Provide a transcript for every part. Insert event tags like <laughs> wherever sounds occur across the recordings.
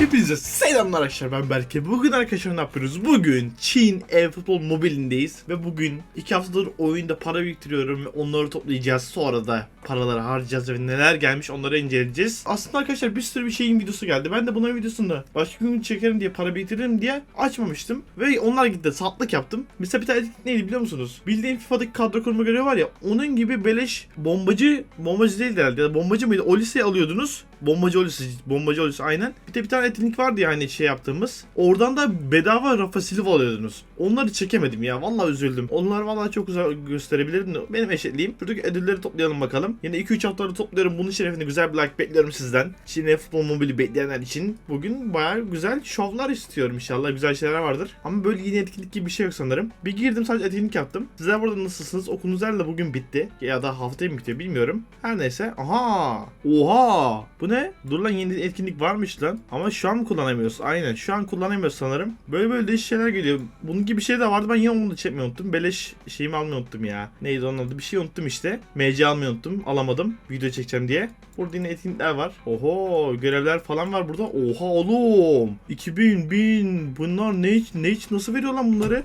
Hepinize selamlar arkadaşlar ben Berke. Bugün arkadaşlar ne yapıyoruz? Bugün Çin e-futbol mobilindeyiz ve bugün iki haftadır oyunda para biriktiriyorum ve onları toplayacağız. Sonra da paraları harcayacağız ve neler gelmiş onları inceleyeceğiz. Aslında arkadaşlar bir sürü bir şeyin videosu geldi. Ben de bunların videosunda başka gün çekerim diye para biriktiririm diye açmamıştım. Ve onlar gitti satlık yaptım. Mesela bir tane neydi biliyor musunuz? Bildiğin FIFA'daki kadro kurma görevi var ya onun gibi beleş bombacı bombacı değildi herhalde ya da bombacı mıydı? O alıyordunuz. Bombacı Olüsü, bombacı Olüsü aynen. Bir de bir tane etkinlik vardı yani şey yaptığımız. Oradan da bedava Rafa Silva alıyordunuz. Onları çekemedim ya. Vallahi üzüldüm. Onlar vallahi çok güzel gösterebilirdim. Benim eşitliyim. Şuradaki ödülleri toplayalım bakalım. Yine 2-3 haftaları topluyorum. Bunun şerefine güzel bir like bekliyorum sizden. Çin'e futbol mobili bekleyenler için. Bugün bayağı güzel şovlar istiyorum inşallah. Güzel şeyler vardır. Ama böyle yeni etkinlik gibi bir şey yok sanırım. Bir girdim sadece etkinlik yaptım. Sizler burada nasılsınız? Okulunuz herhalde bugün bitti. Ya da haftaya mı bitiyor bilmiyorum. Her neyse. Aha! Oha! Bu ne? Dur lan yeni etkinlik varmış lan. Ama şu an mı kullanamıyoruz? Aynen. Şu an kullanamıyoruz sanırım. Böyle böyle değişik şeyler geliyor. Bunun gibi bir şey de vardı. Ben yine onu da çekmeyi unuttum. Beleş şeyimi almayı unuttum ya. Neydi onun adı? Bir şey unuttum işte. MC almayı unuttum. Alamadım. Video çekeceğim diye. Burada yine etkinlikler var. Oho görevler falan var burada. Oha oğlum. 2000 bin. Bunlar ne ne nasıl veriyor lan bunları?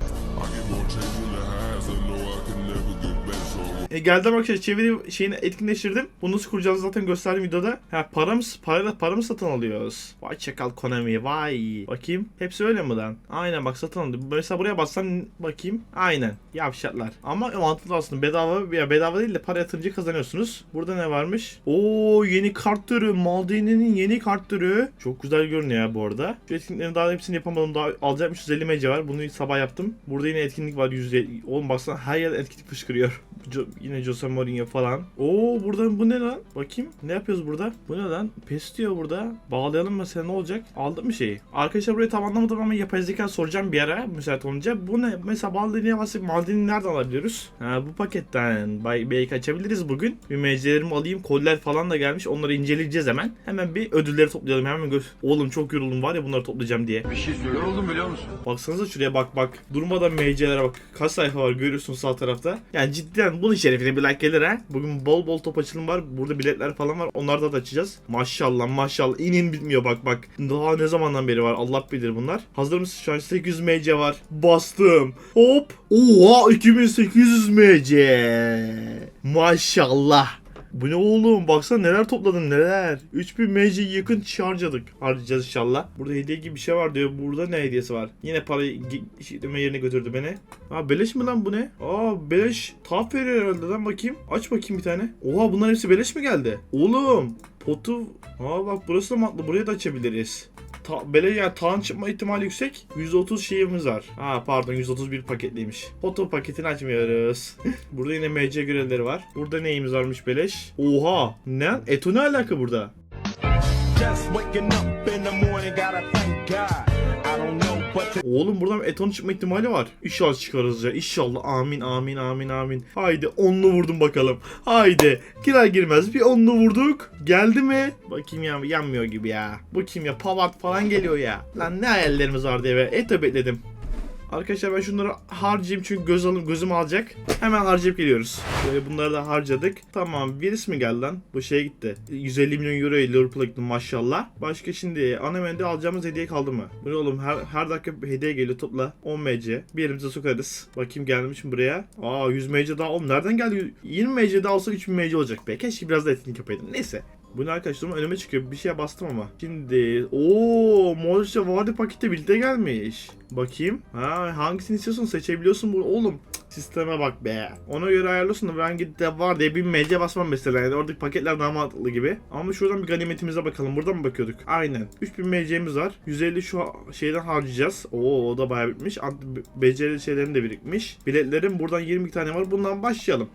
E, geldim arkadaşlar çeviri şeyini etkinleştirdim. Bunu nasıl kuracağınızı zaten gösterdim videoda. Ha para mı, para, para mı satın alıyoruz? Vay çakal Konami vay. Bakayım. Hepsi öyle mi lan? Aynen bak satın alıyor. Mesela buraya bassan bakayım. Aynen. Yavşatlar. Ama mantıklı aslında. Bedava ya bedava değil de para yatırınca kazanıyorsunuz. Burada ne varmış? Oo yeni kart türü. Maldini'nin yeni kart türü. Çok güzel görünüyor ya bu arada. Şu etkinliklerin daha hepsini yapamadım. Daha alacakmış 150 mece var. Bunu sabah yaptım. Burada yine etkinlik var. 150. Oğlum baksana her yer etkinlik fışkırıyor. <laughs> Yine Jose Mourinho falan. Oo burada bu ne lan? Bakayım. Ne yapıyoruz burada? Bu ne lan? Pes diyor burada. Bağlayalım mesela ne olacak? Aldım mı şeyi? Arkadaşlar burayı tam anlamadım ama yapay zeka soracağım bir ara müsait olunca. Bu ne? Mesela Maldini'ye basıp Maldini nereden alabiliyoruz? Ha bu paketten. Bay- Belki açabiliriz bugün. Bir meclerimi alayım. Koller falan da gelmiş. Onları inceleyeceğiz hemen. Hemen bir ödülleri toplayalım. Hemen gö- Oğlum çok yoruldum var ya bunları toplayacağım diye. Bir şey söylüyorum. Yoruldum biliyor musun? Baksanıza şuraya bak bak. Durmadan MC'lere bak. Kaç sayfa var görüyorsun sağ tarafta. Yani cidden bunun şerefine bir like gelir ha. Bugün bol bol top açılım var. Burada biletler falan var. Onları da açacağız. Maşallah maşallah. İnin bitmiyor bak bak. Daha ne zamandan beri var Allah bilir bunlar. Hazır mısın? Şu an 800 MC var. Bastım. Hop. Oha 2800 MC. Maşallah. Bu ne oğlum? Baksana neler topladım neler. 3000 MC yakın harcadık. Harcayacağız inşallah. Burada hediye gibi bir şey var diyor. Burada ne hediyesi var? Yine parayı işleme yerine götürdü beni. Aa beleş mi lan bu ne? Aa beleş. Taf veriyor herhalde lan bakayım. Aç bakayım bir tane. Oha bunların hepsi beleş mi geldi? Oğlum. Potu. Aa bak burası da matlı. Burayı da açabiliriz. Ta, bele yani tavan çıkma ihtimali yüksek. 130 şeyimiz var. Ha pardon 131 paketliymiş. Foto paketini açmıyoruz. <laughs> Burada yine MC görevleri var. Burada neyimiz varmış beleş? Oha! Ne? Eto ne alaka burada? Just waking up in the morning, gotta thank God. I don't Oğlum buradan Eton çıkma ihtimali var. İnşallah çıkarız ya. İnşallah. Amin amin amin amin. Haydi onlu vurdum bakalım. Haydi. Girer girmez bir onlu vurduk. Geldi mi? Bakayım ya yanmıyor gibi ya. Kim ya? Pavard falan geliyor ya. Lan ne hayallerimiz vardı eve. Eto bekledim. Arkadaşlar ben şunları harcayayım çünkü göz alım gözüm alacak. Hemen harcayıp geliyoruz. Böyle bunları da harcadık. Tamam virüs mi geldi lan? Bu şeye gitti. 150 milyon euro Liverpool'a gitti maşallah. Başka şimdi ana menüde alacağımız hediye kaldı mı? Bu ne oğlum her, her dakika bir hediye geliyor topla. 10 MC. Bir yerimize sokarız. Bakayım gelmiş mi buraya? Aa 100 MC daha oğlum nereden geldi? 20 MC daha olsa 3000 MC olacak be. Keşke biraz da etkinlik yapaydım. Neyse. Bu ne arkadaşlarım önüme çıkıyor. Bir şeye bastım ama. Şimdi ooo Modric'le Vardy paketi birlikte gelmiş. Bakayım. Ha hangisini istiyorsun seçebiliyorsun bu oğlum. Sisteme bak be. Ona göre ayarlıyorsun da ben gidip var diye bir MC basmam mesela. Yani oradaki paketler daha mantıklı gibi. Ama şuradan bir ganimetimize bakalım. Buradan mı bakıyorduk? Aynen. 3000 MC'miz var. 150 şu şeyden harcayacağız. Oo o da bayağı bitmiş. Beceri şeylerin de birikmiş. Biletlerim buradan 20 tane var. Bundan başlayalım.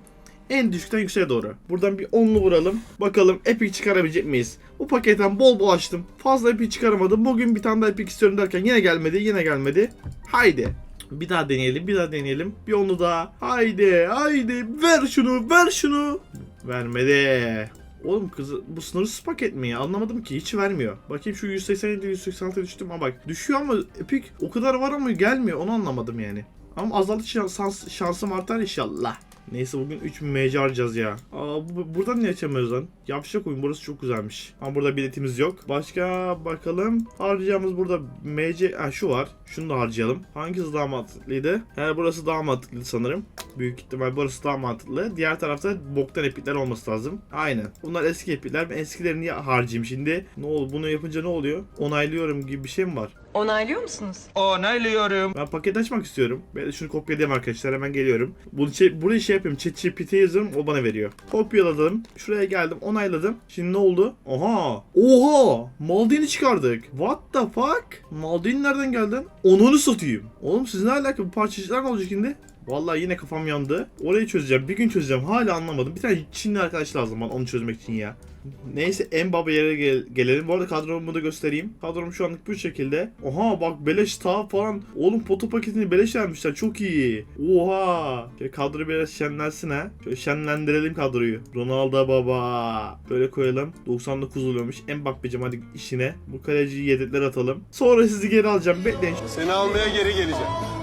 En düşükten yükseğe doğru. Buradan bir onlu vuralım. Bakalım epic çıkarabilecek miyiz? Bu paketten bol bol açtım. Fazla epic çıkaramadım. Bugün bir tane daha epic istiyorum derken yine gelmedi. Yine gelmedi. Haydi. Bir daha deneyelim. Bir daha deneyelim. Bir onlu daha. Haydi. Haydi. Ver şunu. Ver şunu. Vermedi. Oğlum kızı bu sınırsız paket mi ya? Anlamadım ki hiç vermiyor. Bakayım şu 187 186 düştüm ama bak düşüyor ama Epic o kadar var ama gelmiyor onu anlamadım yani. Ama azaldı şans, şansım artar inşallah. Neyse bugün 3000 MC harcayacağız ya. Aa bu, buradan niye açamıyoruz lan? Yapacak oyun burası çok güzelmiş. Ama burada biletimiz yok. Başka bakalım. Harcayacağımız burada MC... Ha şu var. Şunu da harcayalım. Hangisi daha mantıklıydı? Yani burası daha mantıklıydı sanırım. Büyük ihtimal burası daha mantıklı. Diğer tarafta boktan epikler olması lazım. Aynen. Bunlar eski epikler. Ben eskilerini niye harcayayım şimdi? Ne oldu? Bunu yapınca ne oluyor? Onaylıyorum gibi bir şey mi var? Onaylıyor musunuz? Onaylıyorum. Ben paket açmak istiyorum. Ben de şunu kopyalayayım arkadaşlar. Hemen geliyorum. Bunu şey, burayı şey yapayım. ChatGPT yazıyorum. O bana veriyor. Kopyaladım. Şuraya geldim. Onayladım. Şimdi ne oldu? Oha. Oha. Maldini çıkardık. What the fuck? Maldini nereden geldin? Onunu satayım. Oğlum siz ne alaka? Bu parçacıklar ne olacak şimdi? Vallahi yine kafam yandı. Orayı çözeceğim. Bir gün çözeceğim. Hala anlamadım. Bir tane Çinli arkadaş lazım bana onu çözmek için ya. Neyse en baba yere gel- gelelim. Bu arada kadromu da göstereyim. Kadrom şu anlık bu şekilde. Oha bak beleş tağ falan. Oğlum foto paketini beleş vermişler. Çok iyi. Oha. Şöyle kadro biraz şenlensin ha. Şöyle şenlendirelim kadroyu. Ronaldo baba. Böyle koyalım. 99 oluyormuş. En bak hadi işine. Bu kaleciyi yedekler atalım. Sonra sizi geri alacağım. Bekleyin. Seni almaya geri geleceğim.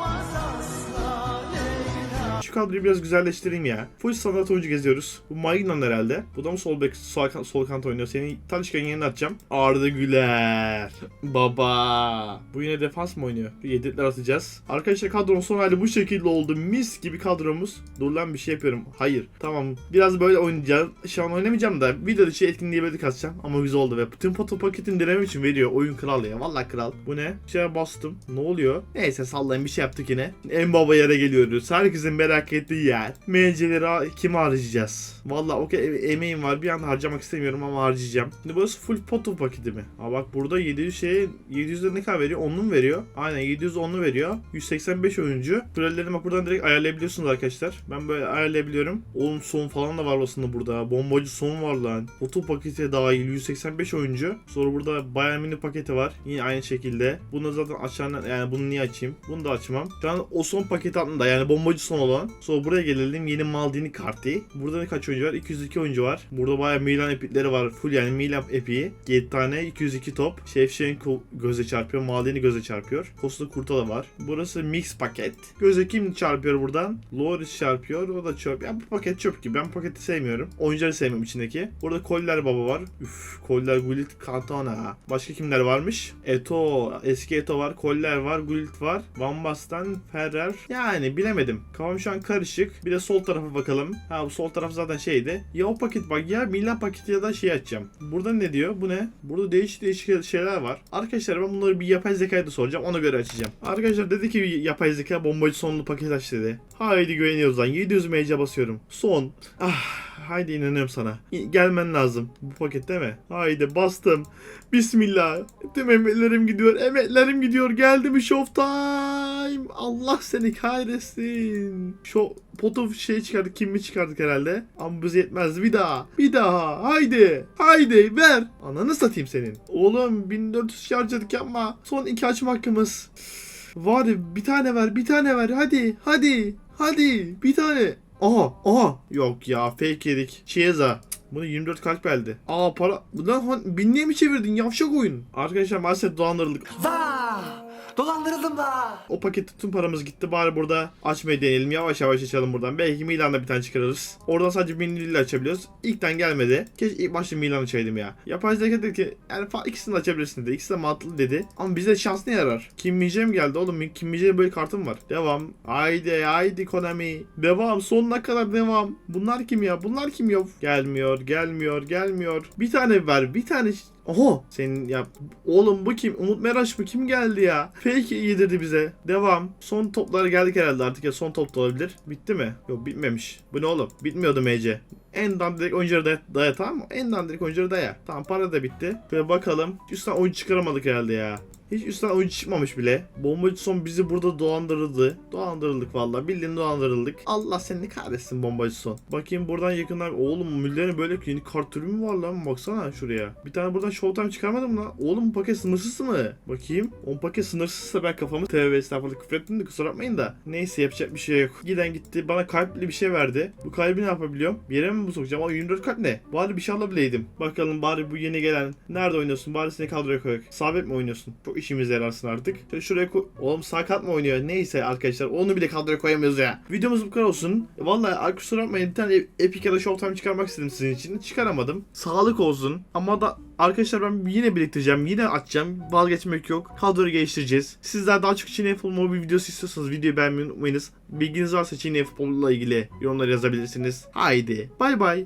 Kadroyu biraz güzelleştireyim ya. Full standart oyuncu geziyoruz. Bu Magnan herhalde. Bu da mı sol bek, sol, sol kant oynuyor? Seni Talişka'nın yerine atacağım. Arda Güler. Baba. Bu yine defans mı oynuyor? Yedikler atacağız. Arkadaşlar kadronun son hali bu şekilde oldu. Mis gibi kadromuz. Dur lan bir şey yapıyorum. Hayır. Tamam. Biraz böyle oynayacağım. Şu an oynamayacağım da video dışı etkinliği böyle kasacağım. Ama güzel oldu ve tüm foto paketini deneme için veriyor. Oyun kral ya. Vallahi kral. Bu ne? Bir şeye bastım. Ne oluyor? Neyse sallayın bir şey yaptık yine. En baba yere geliyoruz. Herkesin merak ettiği yer. MC'leri kim harcayacağız? Vallahi okey emeğim var. Bir anda harcamak istemiyorum ama harcayacağım. Şimdi burası full foto paketi mi? Ha bak burada 700 şey 700'de ne kadar veriyor? 10'lu mu veriyor? Aynen 700 10'lu veriyor. 185 oyuncu. Sürelerini bak buradan direkt ayarlayabiliyorsunuz arkadaşlar. Ben böyle ayarlayabiliyorum. Oğlum son falan da var aslında burada. Bombacı son var lan. Foto paketi dahil 185 oyuncu. Sonra burada Bayern Mini paketi var. Yine aynı şekilde. Bunu zaten aşağıdan yani bunu niye açayım? Bunu da açmam. Şu an o son paket altında yani bombacı son olan. Sonra buraya gelelim. Yeni Maldini kartı. Burada ne kaç oyuncu var? 202 oyuncu var. Burada bayağı Milan epikleri var. Full yani Milan epiği. 7 tane 202 top. Şevşenko göze çarpıyor. Maldini göze çarpıyor. Costa Curta da var. Burası mix paket. Göze kim çarpıyor buradan? Loris çarpıyor. O da çöp. Ya bu paket çöp gibi. Ben paketi sevmiyorum. Oyuncuları sevmiyorum içindeki. Burada Koller Baba var. Üf, Koller Gullit Cantona. Başka kimler varmış? Eto. Eski Eto var. Koller var. Gullit var. Van Basten. Ferrer. Yani bilemedim. Kafam şu an karışık. Bir de sol tarafa bakalım. Ha bu sol taraf zaten şeydi. Ya o paket bak ya Milan paketi ya da şey açacağım. Burada ne diyor? Bu ne? Burada değişik değişik şeyler var. Arkadaşlar ben bunları bir yapay zekaya da soracağım. Ona göre açacağım. Arkadaşlar dedi ki yapay zeka bombacı sonlu paket aç dedi. Haydi güveniyoruz lan. 700 MC basıyorum. Son. Ah haydi inanıyorum sana. Gelmen lazım. Bu paket değil mi? Haydi bastım. Bismillah. Tüm emeklerim gidiyor. Emeklerim gidiyor. Geldi mi Showtime? Allah seni kahretsin. Şu potu şey çıkardık. Kim mi çıkardık herhalde? Ama bize yetmez. Bir daha. Bir daha. Haydi. Haydi ver. Ananı satayım senin. Oğlum 1400 şey harcadık ama son iki açma hakkımız. Var bir tane ver. Bir tane ver. Hadi. Hadi. Hadi. Bir tane. Aha. Aha. Yok ya. Fake yedik. Chiesa. Bunu 24 kalp geldi. Aa para... Lan han- binliğe mi çevirdin? Yavşak oyun. Arkadaşlar maalesef dolandırıldık. Dolandırıldım da. O pakette tüm paramız gitti. Bari burada açmayı deneyelim. Yavaş yavaş açalım buradan. Belki Milan'da bir tane çıkarırız. Oradan sadece binliyle açabiliyoruz. İlkten gelmedi. Keşke ilk başta Milan açaydım ya. Yapay zeka dedi ki yani ikisini de açabilirsin dedi. İkisi de mantıklı dedi. Ama bize şans ne yarar? Kim Mijem geldi oğlum. Kim Mije'nin böyle kartım var. Devam. Haydi haydi Konami. Devam. Sonuna kadar devam. Bunlar kim ya? Bunlar kim ya? Gelmiyor. Gelmiyor. Gelmiyor. Bir tane ver. Bir tane Oho senin ya oğlum bu kim? Umut Meraş mı? Kim geldi ya? Fake yedirdi bize. Devam. Son toplara geldik herhalde artık ya son top da olabilir. Bitti mi? Yok bitmemiş. Bu ne oğlum? Bitmiyordu MC. En dandirik oyuncuları daya, daya tamam mı? En dandirik oyuncuları daya. Tamam para da bitti. Ve bakalım. Üstten oyuncu çıkaramadık herhalde ya. Hiç üstten oyuncu çıkmamış bile. Bombacı son bizi burada dolandırıldı. Dolandırıldık vallahi. Bildiğin dolandırıldık. Allah seni kahretsin bombacı son. Bakayım buradan yakından. Oğlum Müller'in böyle yeni kart mü var lan? Baksana şuraya. Bir tane buradan Showtime çıkarmadım lan? Oğlum bu paket sınırsız mı? Bakayım. O paket sınırsızsa ben kafamı tövbe estağfurullah küfrettim de kusura bakmayın da. Neyse yapacak bir şey yok. Giden gitti. Bana kalpli bir şey verdi. Bu kalbi ne yapabiliyorum? Bir yere mi bu sokacağım? O 24 kalp ne? Bari bir şey alabileydim. Bakalım bari bu yeni gelen. Nerede oynuyorsun? Bari seni kadroya koyak. Sabit mi oynuyorsun? Çok çok işimize yararsın artık. Şuraya koy... Oğlum sakat mı oynuyor? Neyse arkadaşlar onu bile kadroya koyamıyoruz ya. Videomuz bu kadar olsun. Vallahi ay kusura bakmayın bir tane Epic ya da Showtime çıkarmak istedim sizin için. Çıkaramadım. Sağlık olsun. Ama da arkadaşlar ben yine biriktireceğim. Yine açacağım. Vazgeçmek yok. Kadroyu geliştireceğiz. Sizler daha çok Çin Futbol Mobile videosu istiyorsanız videoyu beğenmeyi unutmayınız. Bilginiz varsa Çin Futbol'la ilgili yorumlar yazabilirsiniz. Haydi. Bay bay.